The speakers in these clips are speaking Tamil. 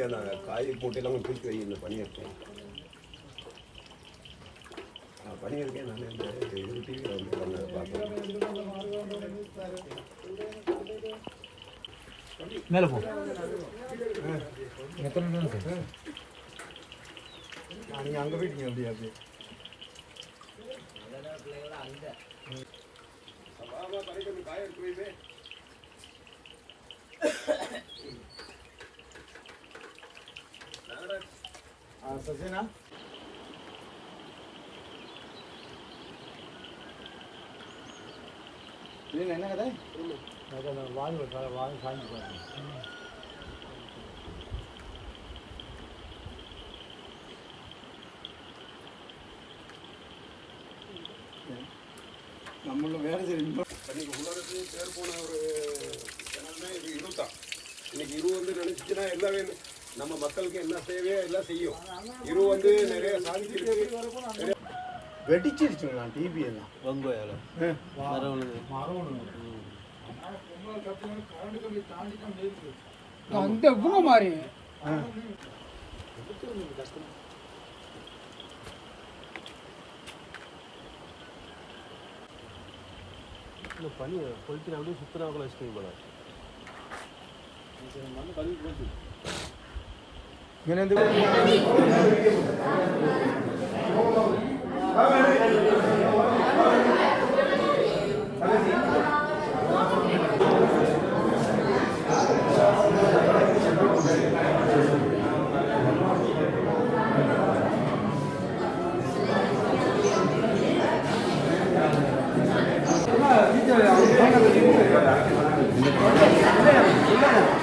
தேவையான காய் மூட்டையெல்லாம் கொஞ்சம் தூக்கி வை இந்த பனி இருக்கேன் பனி இருக்கேன் நான் இந்த இது டிவியில் வந்து பண்ண பார்ப்பேன் மேலே போ. நீங்கள் அங்கே போயிட்டீங்க அப்படியே அப்படியே. காய சசினா இல்லைங்க என்ன கதை அதான் வாங்கி வாங்கி சாஞ்சி பாருங்க நம்மளும் வேலை செய்யணும் இன்னைக்கு உலகத்துக்கு பேர் போன ஒரு சேனல்னா இது இருதான் இன்னைக்கு இரு வந்து நினைச்சுச்சுன்னா எல்லாமே நம்ம மக்களுக்கு என்ன தேவையோ எல்லாம் செய்யும். இரு வந்து நிறைய சாதிச்சிருக்கு. வெடிச்சிருச்சுங்களா டிவி எல்லாம். வெங்காயம் மரம் அந்த இவ்வளோ மாதிரி. இந்த பனி கொளுத்தி அப்படியே சுத்தனாக்குள்ள வச்சுக்கோங்க போல. ഇങ്ങനെ എന്ത് ഇല്ല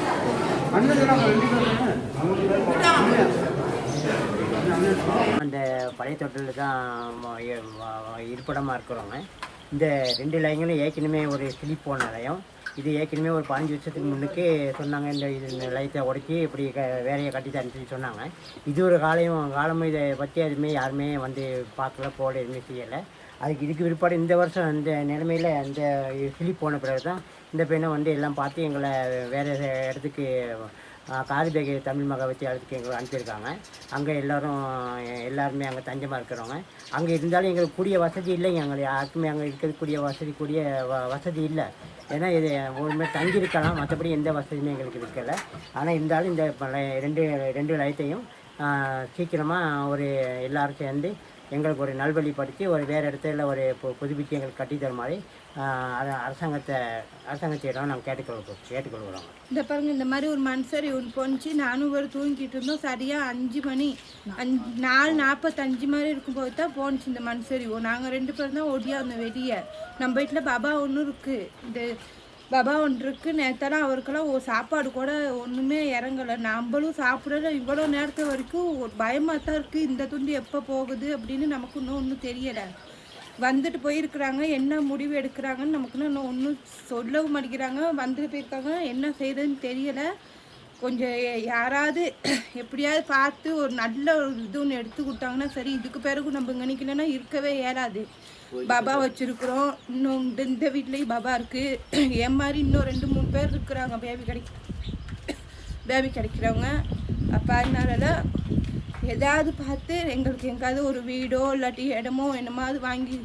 அந்த பழைய தொட்டில் தான் இருப்பிடமாக இருக்கிறவங்க. இந்த ரெண்டு லயங்களும் ஏற்கனவே ஒரு கிளிப்போன நிலையம். லயம் இது ஏற்கனவே ஒரு பதினஞ்சு வருஷத்துக்கு முன்னுக்கு சொன்னாங்க இந்த இது லயத்தை உடச்சி இப்படி க வேலையை கட்டி தரேன்னு சொல்லி சொன்னாங்க. இது ஒரு காலையும் காலமும் இதை பற்றி எதுவுமே யாருமே வந்து பார்க்கல போட எதுவுமே செய்யலை. அதுக்கு இதுக்கு விற்பாடு இந்த வருஷம் இந்த நிலைமையில் அந்த ஹிலி போன பிறகு தான் இந்த பெண்ணை வந்து எல்லாம் பார்த்து எங்களை வேறு இடத்துக்கு காதிபேக தமிழ் மக வச்சு இடத்துக்கு எங்களை அனுப்பியிருக்காங்க. அங்கே எல்லோரும் எல்லாருமே அங்கே தஞ்சமாக இருக்கிறவங்க. அங்கே இருந்தாலும் எங்களுக்கு கூடிய வசதி இல்லைங்க எங்களை யாருக்குமே அங்கே இருக்கக்கூடிய வசதி கூடிய வ வசதி இல்லை. ஏன்னா இது ஒருமே தங்கி இருக்கலாம். மற்றபடி எந்த வசதியுமே எங்களுக்கு இருக்கலை. ஆனால் இருந்தாலும் இந்த ரெண்டு ரெண்டு லயத்தையும் சீக்கிரமாக ஒரு எல்லோரும் சேர்ந்து எங்களுக்கு ஒரு நல்வழிப்படுத்தி ஒரு வேறு இடத்துல ஒரு புதுப்பித்து புதுப்பிச்சு எங்களுக்கு கட்டித்தர மாதிரி அரசாங்கத்தை அரசாங்கத்திடம் நாங்கள் கேட்டுக்கொள் கேட்டுக்கொள்கிறோம். இந்த பாருங்க இந்த மாதிரி ஒரு மனுஷர் ஒன்று போணுச்சு நானும் ஒரு தூங்கிட்டு இருந்தோம். சரியாக அஞ்சு மணி அஞ்சு நாலு நாற்பத்தஞ்சு மாதிரி இருக்கும்போது தான் போணுச்சு இந்த மண்சரி. நாங்கள் ரெண்டு பேரும் தான் ஒடியா இருந்தோம் வெளியே. நம்ம வீட்டில் பாபா ஒன்றும் இருக்குது இந்த பாபா ஒன்று இருக்கு. நேத்தெல்லாம் அவருக்கெல்லாம் ஒரு சாப்பாடு கூட ஒன்றுமே இறங்கலை. நம்மளும் சாப்பிடல. இவ்வளோ நேரத்து வரைக்கும் ஒரு பயமாக தான் இருக்குது இந்த துண்டு எப்போ போகுது அப்படின்னு நமக்கு இன்னும் ஒன்றும் தெரியலை. வந்துட்டு போயிருக்கிறாங்க. என்ன முடிவு எடுக்கிறாங்கன்னு நமக்குன்னு இன்னும் ஒன்றும் சொல்லவும் மாட்டேங்கிறாங்க. வந்துட்டு போயிருக்காங்க. என்ன செய்யுதுன்னு தெரியலை. கொஞ்சம் யாராவது எப்படியாவது பார்த்து ஒரு நல்ல ஒரு இது ஒன்று எடுத்து கொடுத்தாங்கன்னா சரி இதுக்கு பிறகு நம்ம இங்கே நிற்கலன்னா இருக்கவே இயலாது பாபா வச்சுருக்குறோம். இன்னும் இந்த இந்த வீட்லேயும் பாபா இருக்குது என் மாதிரி இன்னும் ரெண்டு மூணு பேர் இருக்கிறாங்க. பேபி கிடைக்க பேபி கிடைக்கிறவங்க. அப்போ அதனால ஏதாவது பார்த்து எங்களுக்கு எங்காவது ஒரு வீடோ இல்லாட்டி இடமோ என்னமாவது வாங்கி